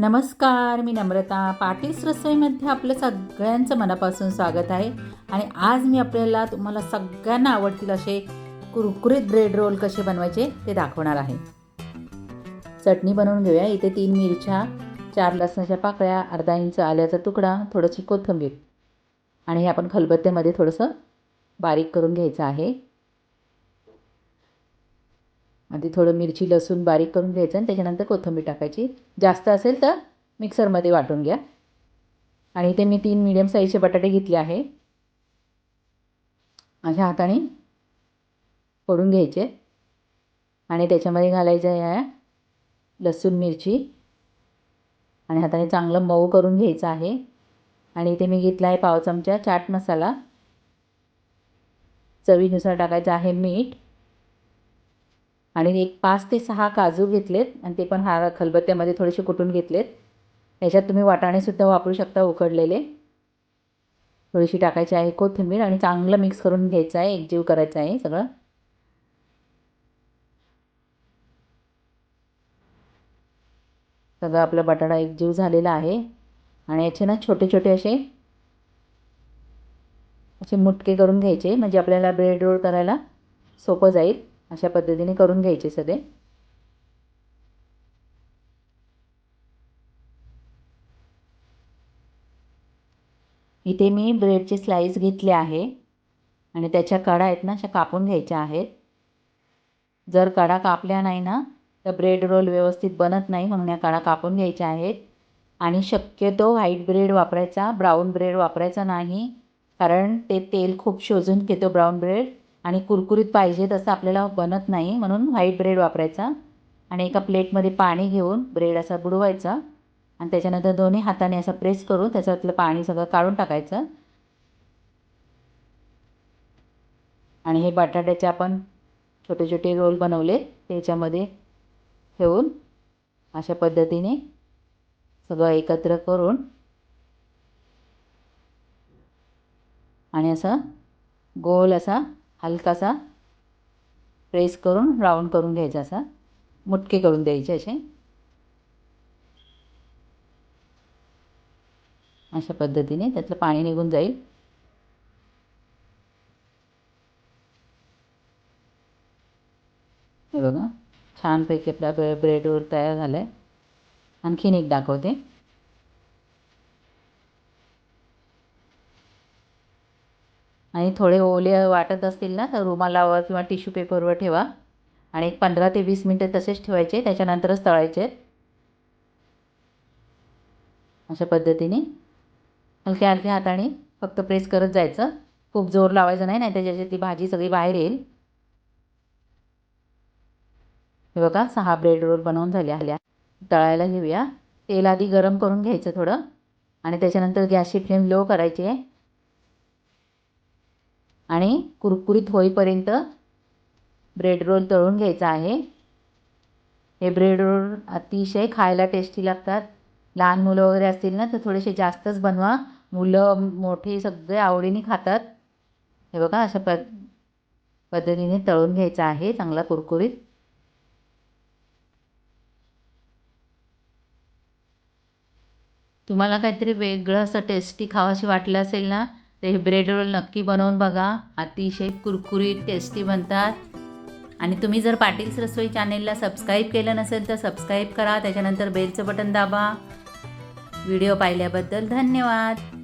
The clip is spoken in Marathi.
नमस्कार मी नम्रता. पाटील रसोईमध्ये आपलं सगळ्यांचं मनापासून स्वागत आहे. आणि आज मी आपल्याला तुम्हाला सगळ्यांना आवडतील असे कुरकुरीत ब्रेड रोल कसे बनवायचे ते दाखवणार आहे. चटणी बनवून घेऊया. इथे तीन मिरच्या चार लसणाच्या पाकळ्या अर्धा इंच आल्याचा तुकडा थोडंशी कोथिंबीर. आणि हे आपण खलबत्त्यामध्ये थोडंसं बारीक करून घ्यायचं आहे. आधी थोडं मिरची लसूण बारीक करून घ्यायचं आणि त्याच्यानंतर कोथिंबीर टाकायची. जास्त असेल तर मिक्सरमध्ये वाटून घ्या. आणि इथे मी तीन मिडियम साईजचे बटाटे घेतले आहे. माझ्या हाताने फोडून घ्यायचे. आणि त्याच्यामध्ये घालायचं आहे लसूण मिरची. आणि हाताने चांगलं मऊ करून घ्यायचं आहे. आणि इथे मी घेतला आहे पाव चमचा चाट मसाला. चवीनुसार टाकायचं आहे मीठ. आणि एक पाच ते सहा काजू घेतलेत आणि ते पण हा खलबत्त्यामध्ये थोडेसे कुटून घेतलेत. याच्यात तुम्ही वाटाणेसुद्धा वापरू शकता उकडलेले. थोडीशी टाकायची आहे कोथिंबीर आणि चांगलं मिक्स करून घ्यायचं आहे. एकजीव करायचं आहे सगळं. सगळं आपला बटाटा एकजीव झालेला आहे. आणि याचे ना छोटे छोटे असे असे मुटके करून घ्यायचे. म्हणजे आपल्याला ब्रेड रोल करायला सोपं जाईल. अशा पद्धतीने करून घ्यायचे सगळे. इथे मी ब्रेडचे स्लाईस घेतले आहे. आणि त्याच्या कडा आहेत ना अशा कापून घ्यायच्या आहेत. जर कडा कापल्या नाही ना तर ब्रेड रोल व्यवस्थित बनत नाही म्हणून या कडा कापून घ्यायच्या आहेत. आणि शक्यतो व्हाईट ब्रेड वापरायचा ब्राऊन ब्रेड वापरायचा नाही. कारण ते तेल खूप शोजून घेतो ब्राऊन ब्रेड. आणि कुरकुरीत पाहिजे तसं आपल्याला बनत नाही म्हणून व्हाईट ब्रेड वापरायचा. आणि एका प्लेटमध्ये पाणी घेऊन ब्रेड असा बुडवायचा. आणि त्याच्यानंतर दोन्ही हाताने असं प्रेस करून त्याच्यातलं पाणी सगळं काढून टाकायचं. आणि हे बटाट्याचे आपण छोटे छोटे रोल बनवले. त्याच्यामध्ये ठेवून अशा पद्धतीने सगळं एकत्र करून आणि असं गोल असा हलकासा प्रेस करून राऊंड करून घ्यायचा असा मुटके करून द्यायचे असे. अशा पद्धतीने त्यातलं पाणी निघून जाईल. हे बघा छानपैकी आपला ब्रेडवर तयार झाला आहे आणखीन एक दाखवते. आणि थोडे ओले वाटत असतील ना तर रुमालावर किंवा टिश्यू पेपरवर ठेवा. आणि एक पंधरा ते वीस मिनटं तसेच ठेवायचे त्याच्यानंतरच तळायचे. अशा पद्धतीने. हलक्या हलक्या हाताने फक्त प्रेस करत जायचं. खूप जोर लावायचं नाही नाही त्याच्याची ती भाजी सगळी बाहेर येईल. हे बघा सहा ब्रेड रोल बनवून झाल्या आल्या. तळायला घेऊया. तेल आधी गरम करून घ्यायचं थोडं. आणि त्याच्यानंतर गॅसची फ्लेम लो करायची आहे. आणि कुरकुरीत होईपर्यंत ब्रेड रोल तळून घ्यायचा आहे. हे ब्रेड रोल अतिशय खायला टेस्टी लागतात. लहान मुलं वगैरे असतील ना तर थोडेसे जास्तच बनवा. मुलं मोठे सगळे आवडीने खातात. हे बघा अशा प पद्धतीने तळून घ्यायचं आहे चांगला कुरकुरीत. तुम्हाला काहीतरी वेगळं असं टेस्टी खावाशी वाटलं असेल ना ते हे ब्रेड रोल नक्की बनवून बघा. अतिशय कुरकुरीत टेस्टी बनतात. आणि तुम्ही जर पाटील्स रसोई चॅनेलला सबस्क्राईब केलं नसेल तर सबस्क्राईब करा. त्याच्यानंतर बेलचं बटन दाबा. व्हिडिओ पाहिल्याबद्दल धन्यवाद.